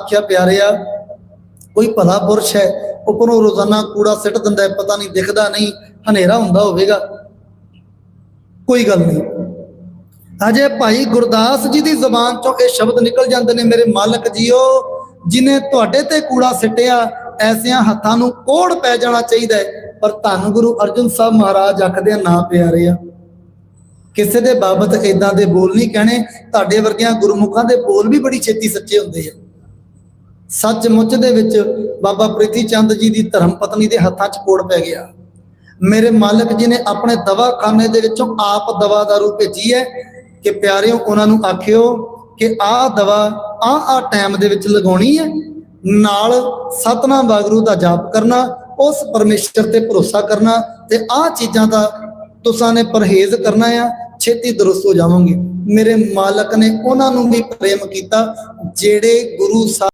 ਆਖਿਆ ਪਿਆਰਿਆ ਕੋਈ ਭਲਾ ਪੁਰਸ਼ ਹੈ, ਉੱਪਰੋਂ ਰੋਜ਼ਾਨਾ ਕੂੜਾ ਸਿੱਟ ਦਿੰਦਾ ਹੈ, ਪਤਾ ਨਹੀਂ ਦਿਖਦਾ ਨਹੀਂ, ਹਨੇਰਾ ਹੁੰਦਾ ਹੋਵੇਗਾ। ਕੋਈ ਗੱਲ ਨਹੀਂ। ਅਜੇ ਭਾਈ ਗੁਰਦਾਸ ਜੀ ਦੀ ਜ਼ੁਬਾਨ ਚੋਂ ਇਹ ਸ਼ਬਦ ਨਿਕਲ ਜਾਂਦੇ ਨੇ, ਮੇਰੇ ਮਾਲਕ ਜੀਓ, ਜਿਨੇ ਤੁਹਾਡੇ ਤੇ ਕੂੜਾ ਸਿੱਟਿਆ, ਐਸਿਆਂ ਹੱਥਾਂ ਨੂੰ ਕੋੜ ਪੈ ਜਾਣਾ ਚਾਹੀਦਾ ਹੈ। ਪਰ ਧੰਨ ਗੁਰੂ ਅਰਜਨ ਸਾਹਿਬ ਮਹਾਰਾਜ ਆਖਦੇ ਆ, ਨਾ ਪਿਆਰੇ ਆ, ਕਿਸੇ ਦੇ ਬਾਬਤ ਇਦਾਂ ਦੇ ਬੋਲ ਨਹੀਂ ਕਹਿਣੇ। ਤੁਹਾਡੇ ਵਰਗਿਆਂ ਗੁਰਮੁਖਾਂ ਦੇ ਬੋਲ ਵੀ ਬੜੀ ਛੇਤੀ ਸੱਚੇ ਹੁੰਦੇ ਆ। ਸੱਚਮੁੱਚ ਦੇ ਵਿੱਚ ਬਾਬਾ ਪ੍ਰੀਤੀ ਚੰਦ ਜੀ ਦੀ ਧਰਮ ਪਤਨੀ ਦੇ ਹੱਥਾਂ 'ਚ ਕੋੜ ਪੈ ਗਿਆ। ਮੇਰੇ ਮਾਲਕ ਜੀ ਨੇ ਆਪਣੇ ਦਵਾਖਾਨੇ ਦੇ ਵਿੱਚੋਂ ਆਪ ਦਵਾ ਦਾਰੂ ਭੇਜੀ ਹੈ ਕਿ ਪਿਆਰਿਓ, ਉਹਨਾਂ ਨੂੰ ਆਖਿਓ ਕਿ ਆਹ ਦਵਾ ਆ ਆ ਟਾਈਮ ਦੇ ਵਿੱਚ ਲਗਾਉਣੀ ਹੈ। ਨਾਲ ਸਤਨਾਮ ਵਾਗਰੂ ਦਾ ਜਾਪ ਕਰਨਾ, ਉਸ ਪਰਮੇਸ਼ਰ ਤੇ ਭਰੋਸਾ ਕਰਨਾ ਤੇ ਆਹ ਚੀਜ਼ਾਂ ਦਾ ਤੁਸਾਂ ਨੇ ਪਰਹੇਜ਼ ਕਰਨਾ ਆ, ਛੇਤੀ ਦਰੁਸਤ ਹੋ ਜਾਵਾਂਗੇ। ਮੇਰੇ ਮਾਲਕ ਨੇ ਉਹਨਾਂ ਨੂੰ ਵੀ ਪ੍ਰੇਮ ਕੀਤਾ, ਜਿਹੜੇ ਗੁਰੂ ਸਾਹਿਬ